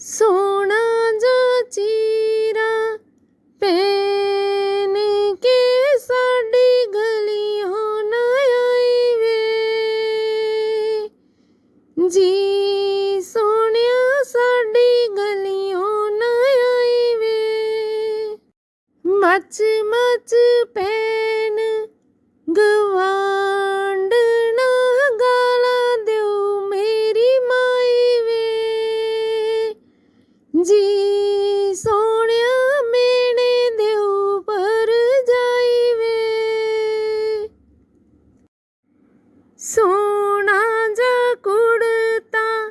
ਸੋਹਣਾ ਜਾ ਚੀਰਾ ਪਹਿਨ ਕੇ ਸਾਡੀ ਗਲੀਓਂ ਨਾ ਆਈ ਵੇ ਜੀ ਸੋਹਣਿਆ ਸਾਡੀ ਗਲੀਓਂ ਨਾ ਆਈ ਵੇ ਮੱਚ ਮੱਚ ਪੈਨ ਗਵਾਂਡ ਸੋਹਣਾ ਜਾ ਕੁੜਤਾ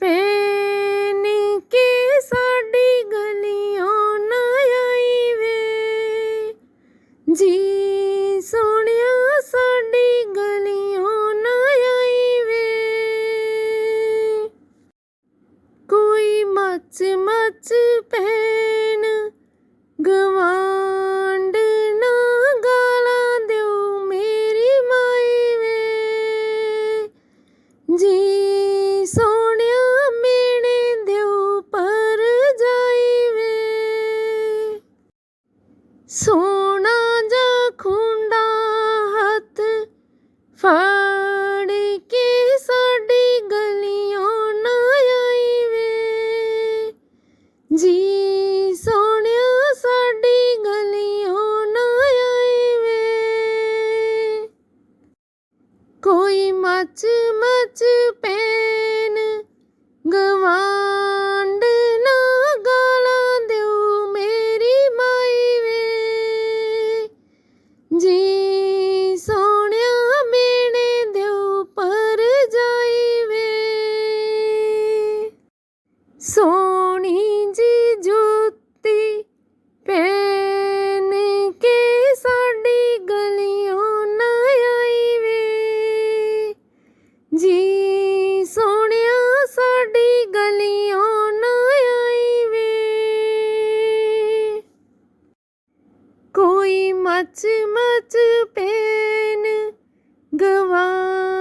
ਪਹਿਨ ਕੇ ਸਾਡੀ ਗਲੀਓਂ ਨਾ ਆਈ ਵੇ ਜੀ ਸੋਹਣਿਆ, ਸਾਡੀ ਗਲੀਓਂ ਨਾ ਆਈ ਵੇ ਕੋਈ ਮੱਚ ਮੱਚ ਪੈਨ ਗਵਾਂਡ ਸੋਨਾ ਜਾਂ ਖੁੰਡਾ ਹੱਥ ਫੜ ਕੇ ਸਾਡੀ ਗਲੀਓਂ ਨਾ ਆਈ ਵੇ ਜੀ ਸੋਹਣਿਆ, ਸਾਡੀ ਗਲੀਓਂ ਨਾ ਆਈ ਵੇ ਕੋਈ ਮੱਚ ਮੱਚ ਪੈਨ ਗਵਾਂਡ ਸੋਹਣੀ ਜੀ ਜੁੱਤੀ ਪਹਿਨ ਕੇ ਸਾਡੀ ਗਲੀਓਂ ਨਾ ਆਈ ਵੇ ਜੀ ਸੋਹਣਿਆ, ਸਾਡੀ ਗਲੀਓਂ ਨਾ ਆਈ ਵੇ ਕੋਈ ਮੱਚ ਮੱਚ ਪੈਨ ਗਵਾਂਡ